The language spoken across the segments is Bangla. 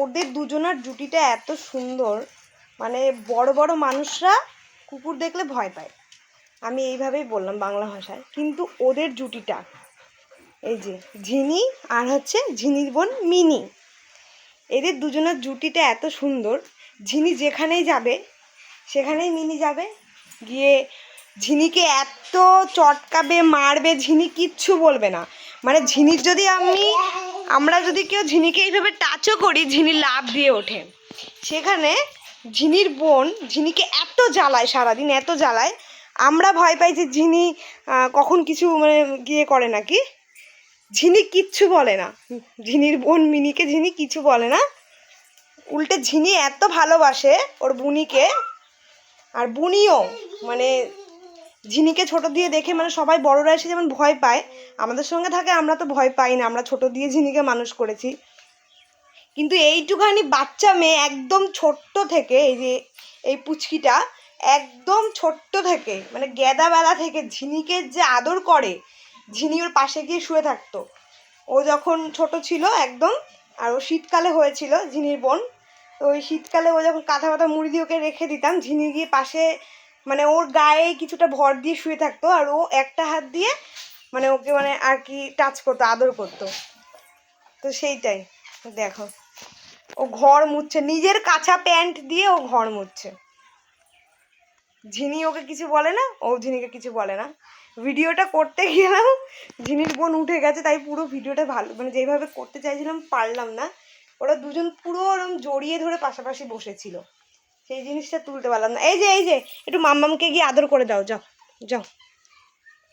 ওদের দুজনার জুটিটা এত সুন্দর। মানে বড় বড় মানুষরা কুকুর দেখলে ভয় পায়। আমি এইভাবেই বললাম বাংলা ভাষায়। কিন্তু ওদের জুটিটা, এই যে ঝিনি আর হচ্ছে ঝিনির বোন মিনি, এদের দুজনের জুটিটা এত সুন্দর। ঝিনি যেখানেই যাবে, সেখানেই মিনি যাবে। গিয়ে ঝিনিকে এত চটকাবে, মারবে, ঝিনি কিচ্ছু বলবে না। মানে ঝিনির যদি আমি আমরা যদি কেউ ঝিনিকে এইভাবে টাচও করি ঝিনি লাভ দিয়ে ওঠে। সেখানে ঝিনির বোন ঝিনিকে এত জ্বালায় সারাদিন, এত জ্বালায়। আমরা ভয় পাই যে ঝিনি কখন কিছু মানে গিয়ে করে নাকি? ঝিনি কিচ্ছু বলে না। ঝিনির বোন মিনিকে ঝিনি কিছু বলে না। উল্টে ঝিনি এত ভালোবাসে ওর বুনিকে। আর বুনিও মানে ঝিনিকে ছোট দিয়ে দেখে মানে সবাই বড়রা এসে যেমন ভয় পায়, আমাদের সঙ্গে থাকে, আমরা তো ভয় পাই না, আমরা ছোট দিয়ে ঝিনিকে মানুষ করেছি। কিন্তু এইটুখানি বাচ্চা মেয়ে একদম ছোট্ট থেকে, এই যে, এই পুচকিটা একদম ছোট্ট থেকে মানে গেদাবেলা থেকে ঝিনিকে যে আদর করে, ঝিনি ওর পাশে গিয়ে শুয়ে থাকতো। ও যখন ছোট ছিল একদম, আর ও শীতকালে হয়েছিল ঝিনির বোন, তো ওই শীতকালে ও যখন কাঁথা কাঁথা মুড়ি দিয়ে ওকে রেখে দিতাম, ঝিনি গিয়ে পাশে মানে ওর গায়ে কিছুটা ভর দিয়ে শুয়ে থাকতো আর ও একটা হাত দিয়ে মানে ওকে মানে আর কি টাচ করতো, আদর করতো। তো সেইটাই, দেখো। ও ঘর মুছছে, নিজের কাঁচা প্যান্ট দিয়ে ও ঘর মুছছে। ঝিনি ওকে কিছু বলে না, ও ঝিনিকে কিছু বলে না। ভিডিওটা করতে গেলাম, ঝিনির বোন উঠে গেছে, তাই পুরো ভিডিওটা ভালো মানে যেভাবে করতে চাইছিলাম পারলাম না। ওরা দুজন পুরো ওরম জড়িয়ে ধরে পাশাপাশি বসেছিল। সেই জিনিসটা তুলতে পারলাম না। এই যে এই যে, একটু মাম্মামকে গিয়ে আদর করে দাও, যাও যাও।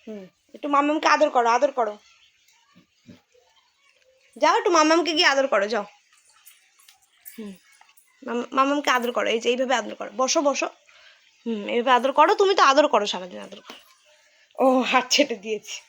হুম, একটু মাম্মামকে আদর করো আদর করো। যাও একটু মাম্মামকে গিয়ে আদর করো, যাও। হুম, মাম- মাম্মামকে আদর করো, এই যে, এইভাবে আদর করো। বসো বসো। হুম, এইভাবে আদর করো, তুমি তো আদর করো সারাদিন, আদর করো। ও, হাত ছেটে দিয়েছি।